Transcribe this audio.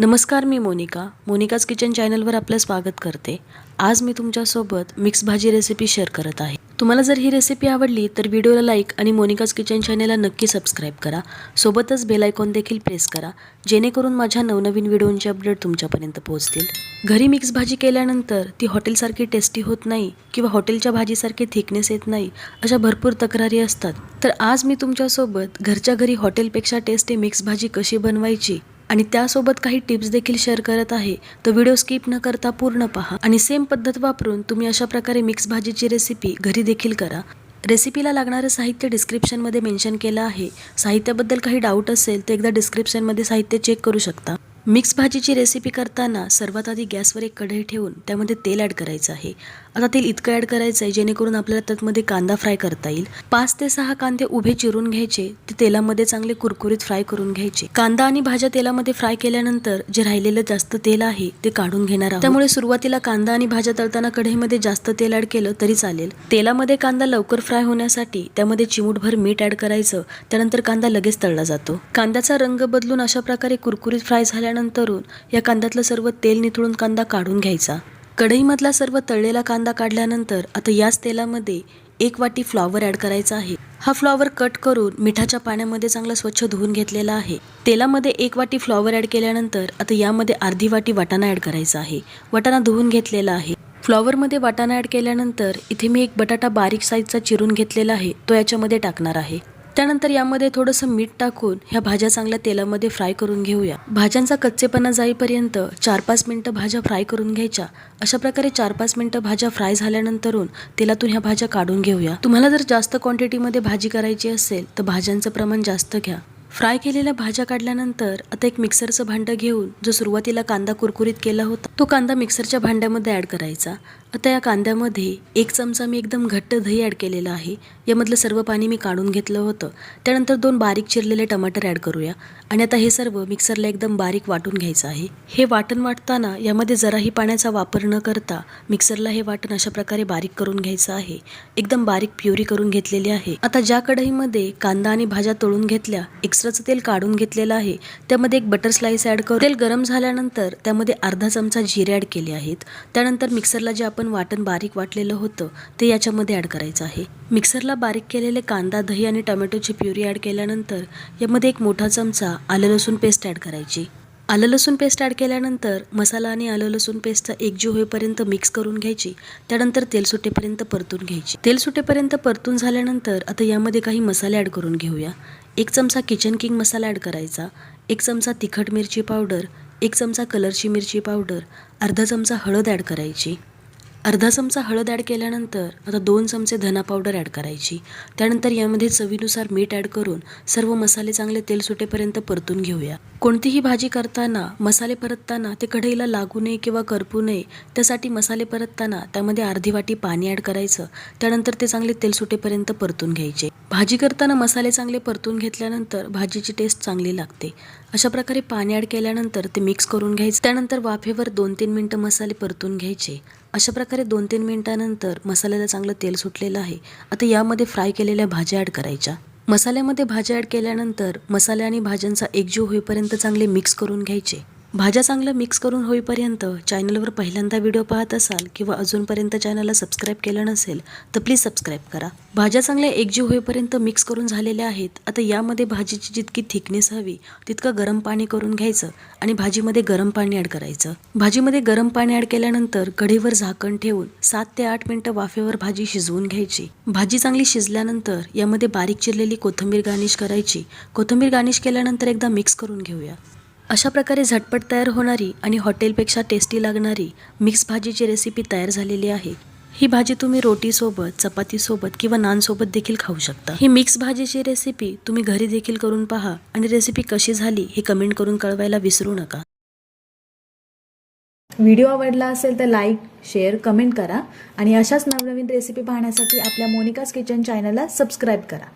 नमस्कार मी Monika. Monika's kitchen चॅनलवर आपलं स्वागत करते. आज मी तुमच्यासोबत मिक्स भाजी रेसिपी शेअर करत आहे. तुम्हाला जर ही रेसिपी आवडली तर व्हिडिओला लाईक आणि मोनिकाज किचन चॅनलला नक्की सबस्क्राईब करा. सोबतच बेल आयकॉन देखील प्रेस करा जेणेकरून माझ्या नवनवीन व्हिडिओंचे अपडेट तुमच्यापर्यंत पोहोचतील. घरी मिक्स भाजी केल्यानंतर ती हॉटेलसारखी टेस्टी होत नाही किंवा हॉटेलच्या भाजीसारखी थिकनेस येत नाही अशा भरपूर तक्रारी असतात. तर आज मी तुमच्यासोबत घरच्या घरी हॉटेलपेक्षा टेस्टी मिक्स भाजी कशी बनवायची आणि त्यासोबत काही टिप्स देखील शेअर करत आहे. तर व्हिडिओ स्किप न करता पूर्ण पहा आणि सेम पद्धत वापरून तुम्ही अशा प्रकारे मिक्स भाजीची रेसिपी घरी देखील करा. रेसिपीला लागणारं साहित्य डिस्क्रिप्शनमध्ये मेन्शन केलं आहे. साहित्याबद्दल काही डाऊट असेल तर एकदा डिस्क्रिप्शनमध्ये साहित्य चेक करू शकता. मिक्स भाजीची रेसिपी करताना सर्वात आधी गॅसवर एक कढई ठेवून त्यामध्ये तेल ॲड करायचं आहे. आता तेल इतकं ॲड करायचं आहे जेणेकरून आपल्याला त्यामध्ये कांदा फ्राय करता येईल. पाच ते सहा कांदे उभे चिरून घ्यायचे. ते तेलामध्ये चांगले कुरकुरीत फ्राय करून घ्यायचे. कांदा आणि भाज्या तेलामध्ये फ्राय केल्यानंतर जे राहिलेलं जास्त तेल आहे ते काढून घेणार आहोत. त्यामुळे सुरुवातीला कांदा आणि भाज्या तळताना कढईमध्ये जास्त तेल ॲड केलं तरी चालेल. तेलामध्ये कांदा लवकर फ्राय होण्यासाठी त्यामध्ये चिमूटभर मीठ ॲड करायचं. त्यानंतर कांदा लगेच तळला जातो. कांद्याचा रंग बदलून अशा प्रकारे कुरकुरीत फ्राय झाल्यानंतरून या कांद्यातलं सर्व तेल निथळून कांदा काढून घ्यायचा. कढईमधला सर्व तळलेला कांदा काढल्यानंतर आता याच तेलामध्ये एक वाटी फ्लॉवर ॲड करायचा आहे. हा फ्लॉवर कट करून मिठाच्या पाण्यामध्ये चांगला स्वच्छ धुवून घेतलेला आहे. तेलामध्ये एक वाटी फ्लॉवर ॲड केल्यानंतर आता यामध्ये अर्धी वाटी वाटाणा ॲड करायचा आहे. वाटाणा धुवून घेतलेला आहे. फ्लॉवरमध्ये वाटाणा ॲड केल्यानंतर इथे मी एक बटाटा बारीक साईजचा चिरून घेतलेला आहे. तो याच्यामध्ये टाकणार आहे. त्यानंतर यामध्ये थोडंसं मीठ टाकून ह्या भाज्या चांगल्या तेलामध्ये फ्राय करून घेऊया. भाज्यांचा कच्चेपणा जाईपर्यंत चार पाच मिनटं भाज्या फ्राय करून घ्यायच्या. अशा प्रकारे चार पाच मिनटं भाज्या फ्राय झाल्यानंतरून तेलातून ह्या भाज्या काढून घेऊया. तुम्हाला जर जास्त क्वांटिटीमध्ये भाजी करायची असेल तर भाज्यांचं प्रमाण जास्त घ्या. फ्राय केलेल्या भाज्या काढल्यानंतर आता एक मिक्सरचं भांडं घेऊन जो सुरुवातीला कांदा कुरकुरीत केला होता तो कांदा मिक्सरच्या भांड्यामध्ये ॲड करायचा. आता या कांद्यामध्ये एक चमचा मी एकदम घट्ट दही ॲड केलेलं आहे. यामधलं सर्व पाणी मी काढून घेतलं होतं. त्यानंतर दोन बारीक चिरलेले टमाटर ॲड करूया. आणि आता हे सर्व मिक्सरला एकदम बारीक वाटून घ्यायचं आहे. हे वाटण वाटताना यामध्ये जराही पाण्याचा वापर न करता मिक्सरला हे वाटण अशा प्रकारे बारीक करून घ्यायचं आहे. एकदम बारीक प्युरी करून घेतलेली आहे. आता ज्या कढईमध्ये कांदा आणि भाज्या तळून घेतल्या एक्स्ट्राचं तेल काढून घेतलेलं आहे. त्यामध्ये एक बटर स्लाइस ॲड करू. तेल गरम झाल्यानंतर त्यामध्ये अर्धा चमचा जिरे ॲड केले आहेत. त्यानंतर मिक्सरला जे आपण आपण वाटण बारीक वाटलेलं होतं ते याच्यामध्ये ॲड करायचं आहे. मिक्सरला बारीक केलेले कांदा दही आणि टोमॅटोची प्युरी ॲड केल्यानंतर यामध्ये एक मोठा चमचा आलं लसूण पेस्ट ॲड करायची. आलं लसूण पेस्ट ॲड केल्यानंतर मसाला आणि आलं लसूण पेस्ट एकजीव होईपर्यंत मिक्स करून घ्यायची. त्यानंतर तेल सुटेपर्यंत परतून घ्यायची. तेल सुटेपर्यंत परतून झाल्यानंतर आता यामध्ये काही मसाले ॲड करून घेऊया. एक चमचा किचन किंग मसाला ॲड करायचा. एक चमचा तिखट मिरची पावडर एक चमचा कलरची मिरची पावडर अर्धा चमचा हळद ॲड करायची. अर्धा चमचा हळद ॲड केल्यानंतर आता दोन चमचे धना पावडर ॲड करायची. त्यानंतर यामध्ये चवीनुसार मीठ ॲड करून सर्व मसाले चांगले तेल सुटेपर्यंत परतून घेऊया. कोणतीही भाजी करताना मसाले परतताना ते कढईला लागू नये किंवा करपू नये त्यासाठी मसाले परतताना त्यामध्ये अर्धी वाटी पाणी ॲड करायचं. त्यानंतर ते चांगले तेल सुटेपर्यंत परतून घ्यायचे. भाजी करताना मसाले चांगले परतून घेतल्यानंतर भाजीची टेस्ट चांगली लागते. अशा प्रकारे पाणी ॲड केल्यानंतर ते मिक्स करून घ्यायचं. त्यानंतर वाफेवर दोन तीन मिनटं मसाले परतून घ्यायचे. अशा प्रकारे दोन तीन मिनटानंतर मसाल्याला चांगलं तेल सुटलेलं आहे. आता यामध्ये फ्राय केलेल्या भाज्या ॲड करायच्या. मसाल्यामध्ये भाज्या ॲड केल्यानंतर मसाले आणि भाज्यांचा एकजीव होईपर्यंत चांगले मिक्स करून घ्यायचे. भाज्या चांगलं मिक्स करून होईपर्यंत चॅनलवर पहिल्यांदा व्हिडिओ पाहत असाल किंवा अजूनपर्यंत चॅनलला सबस्क्राईब केलं नसेल तर प्लीज सबस्क्राईब करा. भाज्या चांगल्या एकजीव होईपर्यंत मिक्स करून झालेल्या आहेत आता यामध्ये भाजीची जितकी थिकनेस हवी तितकं गरम पाणी करून घ्यायचं आणि भाजीमध्ये गरम पाणी ॲड करायचं. भाजीमध्ये गरम पाणी ॲड केल्यानंतर कढीवर झाकण ठेवून सात ते आठ मिनटं वाफेवर भाजी शिजवून घ्यायची. भाजी चांगली शिजल्यानंतर यामध्ये बारीक चिरलेली कोथिंबीर गार्निश करायची. कोथिंबीर गार्निश केल्यानंतर एकदा मिक्स करून घेऊया. अशा प्रकारे झटपट तयार होणारी आणि हॉटेलपेक्षा टेस्टी लागणारी मिक्स भाजीची रेसिपी तयार झालेली आहे. ही भाजी तुम्ही रोटीसोबत चपातीसोबत किंवा नानसोबत देखील खाऊ शकता. ही मिक्स भाजीची रेसिपी तुम्ही घरी देखील करून पहा आणि रेसिपी कशी झाली हे कमेंट करून कळवायला विसरू नका. व्हिडिओ आवडला असेल तर लाईक शेअर कमेंट करा आणि अशाच नवनवीन रेसिपी पाहण्यासाठी आपल्या मोनिकाज किचन चॅनलला सबस्क्राईब करा.